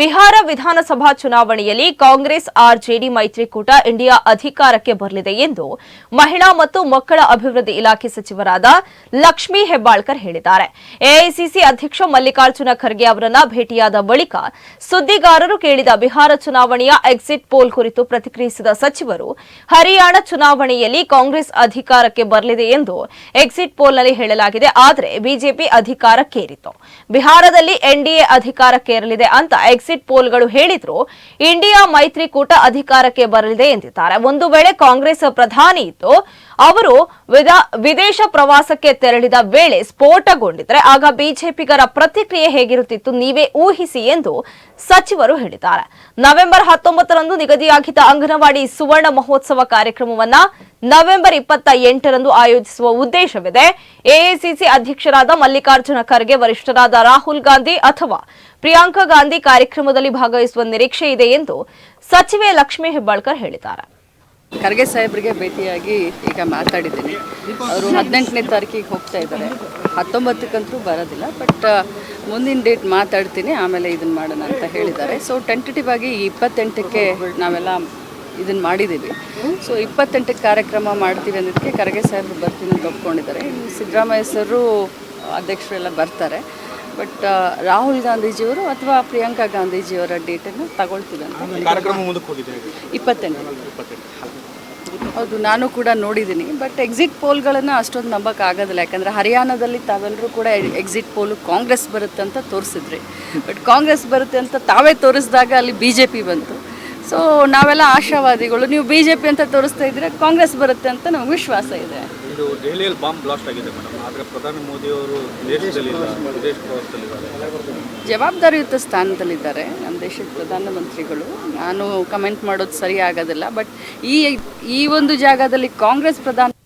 ಬಿಹಾರ ವಿಧಾನಸಭಾ ಚುನಾವಣೆಯಲ್ಲಿ ಕಾಂಗ್ರೆಸ್, ಆರ್ಜೆಡಿ, ಮೈತ್ರಿಕೂಟ ಇಂಡಿಯಾ ಅಧಿಕಾರಕ್ಕೆ ಬರಲಿದೆ ಎಂದು ಮಹಿಳಾ ಮತ್ತು ಮಕ್ಕಳ ಅಭಿವೃದ್ಧಿ ಇಲಾಖೆ ಸಚಿವರಾದ ಲಕ್ಷ್ಮೀ ಹೆಬ್ಬಾಳ್ಕರ್ ಹೇಳಿದ್ದಾರೆ. ಎಐಸಿಸಿ ಅಧ್ಯಕ್ಷ ಮಲ್ಲಿಕಾರ್ಜುನ ಖರ್ಗೆ ಅವರನ್ನು ಭೇಟಿಯಾದ ಬಳಿಕ ಸುದ್ದಿಗಾರರು ಕೇಳಿದ ಬಿಹಾರ ಚುನಾವಣೆಯ ಎಕ್ಸಿಟ್ ಪೋಲ್ ಕುರಿತು ಪ್ರತಿಕ್ರಿಯಿಸಿದ ಸಚಿವರು, ಹರಿಯಾಣ ಚುನಾವಣೆಯಲ್ಲಿ ಕಾಂಗ್ರೆಸ್ ಅಧಿಕಾರಕ್ಕೆ ಬರಲಿದೆ ಎಂದು ಎಕ್ಸಿಟ್ ಪೋಲ್ನಲ್ಲಿ ಹೇಳಲಾಗಿದೆ. ಆದರೆ ಬಿಜೆಪಿ ಅಧಿಕಾರಕ್ಕೇರಿತು. ಬಿಹಾರದಲ್ಲಿ ಎನ್ಡಿಎ ಅಧಿಕಾರಕ್ಕೇರಲಿದೆ ಅಂತ ಎಕ್ಸಿಟ್ ಪೋಲ್ಗಳು ಹೇಳಿದ್ರು, ಇಂಡಿಯಾ ಮೈತ್ರಿಕೂಟ ಅಧಿಕಾರಕ್ಕೆ ಬರಲಿದೆ ಎಂದಿದ್ದಾರೆ. ಒಂದು ವೇಳೆ ಕಾಂಗ್ರೆಸ್ ಪ್ರಧಾನಿ ಇದ್ದು, ಅವರು ವಿದ- ವಿದೇಶ ಪ್ರವಾಸಕ್ಕೆ ತೆರಳಿದ ವೇಳೆ ಸ್ಫೋಟಗೊಂಡಿದ್ರೆ, ಆಗ ಬಿಜೆಪಿಗರ ಪ್ರತಿಕ್ರಿಯೆ ಹೇಗಿರುತ್ತಿತ್ತು ನೀವೇ ಊಹಿಸಿ ಎಂದು ಸಚಿವರು ಹೇಳಿದ್ದಾರೆ. ನವೆಂಬರ್ ಹತ್ತೊಂಬತ್ತರಂದು ನಿಗದಿಯಾಗಿದ್ದ ಅಂಗನವಾಡಿ ಸುವರ್ಣ ಮಹೋತ್ಸವ ಕಾರ್ಯಕ್ರಮವನ್ನ ನವೆಂಬರ್ ಇಪ್ಪತ್ತ ಎಂಟರಂದು ಆಯೋಜಿಸುವ ಉದ್ದೇಶವಿದೆ. ಎಐಸಿಸಿ ಅಧ್ಯಕ್ಷರಾದ ಮಲ್ಲಿಕಾರ್ಜುನ ಖರ್ಗೆ, ವರಿಷ್ಠರಾದ ರಾಹುಲ್ ಗಾಂಧಿ ಅಥವಾ ಪ್ರಿಯಾಂಕಾ ಗಾಂಧಿ ಕಾರ್ಯಕ್ರಮದಲ್ಲಿ ಭಾಗವಹಿಸುವ ನಿರೀಕ್ಷೆ ಇದೆ ಎಂದು ಸಚಿವೆ ಲಕ್ಷ್ಮೀ ಹೆಬ್ಬಾಳ್ಕರ್ ಹೇಳಿದ್ದಾರೆ. ಖರ್ಗೆ ಸಾಹೇಬ್ರಿಗೆ ಭೇಟಿಯಾಗಿ ಈಗ ಮಾತಾಡಿದ್ದೀನಿ. ಅವರು ಹದಿನೆಂಟನೇ ತಾರೀಕಿಗೆ ಹೋಗ್ತಾ ಇದ್ದಾರೆ. ಹತ್ತೊಂಬತ್ತಕ್ಕಂತೂ ಬರೋದಿಲ್ಲ, ಬಟ್ ಮುಂದಿನ ಡೇಟ್ ಮಾತಾಡ್ತೀನಿ, ಆಮೇಲೆ ಇದನ್ನು ಮಾಡೋಣ ಅಂತ ಹೇಳಿದ್ದಾರೆ. ಸೊ ಟೆಂಟೇಟಿವ್ ಆಗಿ ಇಪ್ಪತ್ತೆಂಟಕ್ಕೆ ನಾವೆಲ್ಲ ಇದನ್ನು ಮಾಡಿದ್ದೀವಿ ಸೊ ಇಪ್ಪತ್ತೆಂಟಕ್ಕೆ ಕಾರ್ಯಕ್ರಮ ಮಾಡ್ತೀವಿ ಅನ್ನೋದಕ್ಕೆ ಕರಗೆ ಸರ್ ಬರ್ತೀನಿ ಅಂತ ಒಪ್ಕೊಂಡಿದ್ದಾರೆ. ಇನ್ನು ಸಿದ್ದರಾಮಯ್ಯ ಸರು ಅಧ್ಯಕ್ಷರೆಲ್ಲ ಬರ್ತಾರೆ. ಬಟ್ ರಾಹುಲ್ ಗಾಂಧೀಜಿಯವರು ಅಥವಾ ಪ್ರಿಯಾಂಕಾ ಗಾಂಧೀಜಿಯವರ ಡೇಟನ್ನು ತಗೊಳ್ತೀವಿ ಅಂತ ಇಪ್ಪತ್ತೆಂಟು ಹೌದು ನಾನು ಕೂಡ ನೋಡಿದ್ದೀನಿ. ಬಟ್ ಎಕ್ಸಿಟ್ ಪೋಲ್ಗಳನ್ನು ಅಷ್ಟೊಂದು ನಂಬಕ್ಕೆ ಆಗೋದಿಲ್ಲ ಯಾಕಂದರೆ ಹರಿಯಾಣದಲ್ಲಿ ತಾವೆಲ್ಲರೂ ಕೂಡ ಎಕ್ಸಿಟ್ ಪೋಲು ಕಾಂಗ್ರೆಸ್ ಬರುತ್ತೆ ಅಂತ ತೋರಿಸಿದ್ರಿ. ಬಟ್ ಕಾಂಗ್ರೆಸ್ ಬರುತ್ತೆ ಅಂತ ತಾವೇ ತೋರಿಸಿದಾಗ ಅಲ್ಲಿ ಬಿ ಜೆ ಪಿ ಬಂತು. ಸೊ ನಾವೆಲ್ಲ ಆಶಾವಾದಿಗಳು. ನೀವು ಬಿ ಜೆ ಪಿ ಅಂತ ತೋರಿಸ್ತಾ ಇದ್ರೆ ಕಾಂಗ್ರೆಸ್ ಬರುತ್ತೆ ಅಂತ ನಮಗೆ ವಿಶ್ವಾಸ ಇದೆ. ಇದು ದೆಹಲಿಯಲ್ಲಿ ಬಾಂಬ್ ಬ್ಲಾಸ್ಟ್ ಆಗಿದೆ ಮೇಡಮ್ ಆದರೆ ಪ್ರಧಾನಿ ಮೋದಿ ಅವರು ದೇಶದಲ್ಲಿ ವಿದೇಶ ಪ್ರವಾಸದಲ್ಲಿದ್ದಾರೆ. ಜವಾಬ್ದಾರಿಯುತ ಸ್ಥಾನದಲ್ಲಿದ್ದಾರೆ ನಮ್ಮ ದೇಶದ ಪ್ರಧಾನಮಂತ್ರಿಗಳು. ನಾನು ಕಮೆಂಟ್ ಮಾಡೋದು ಸರಿ ಆಗೋದಿಲ್ಲ ಬಟ್ ಈ ಈ ಒಂದು ಜಾಗದಲ್ಲಿ ಕಾಂಗ್ರೆಸ್ ಪ್ರಧಾನ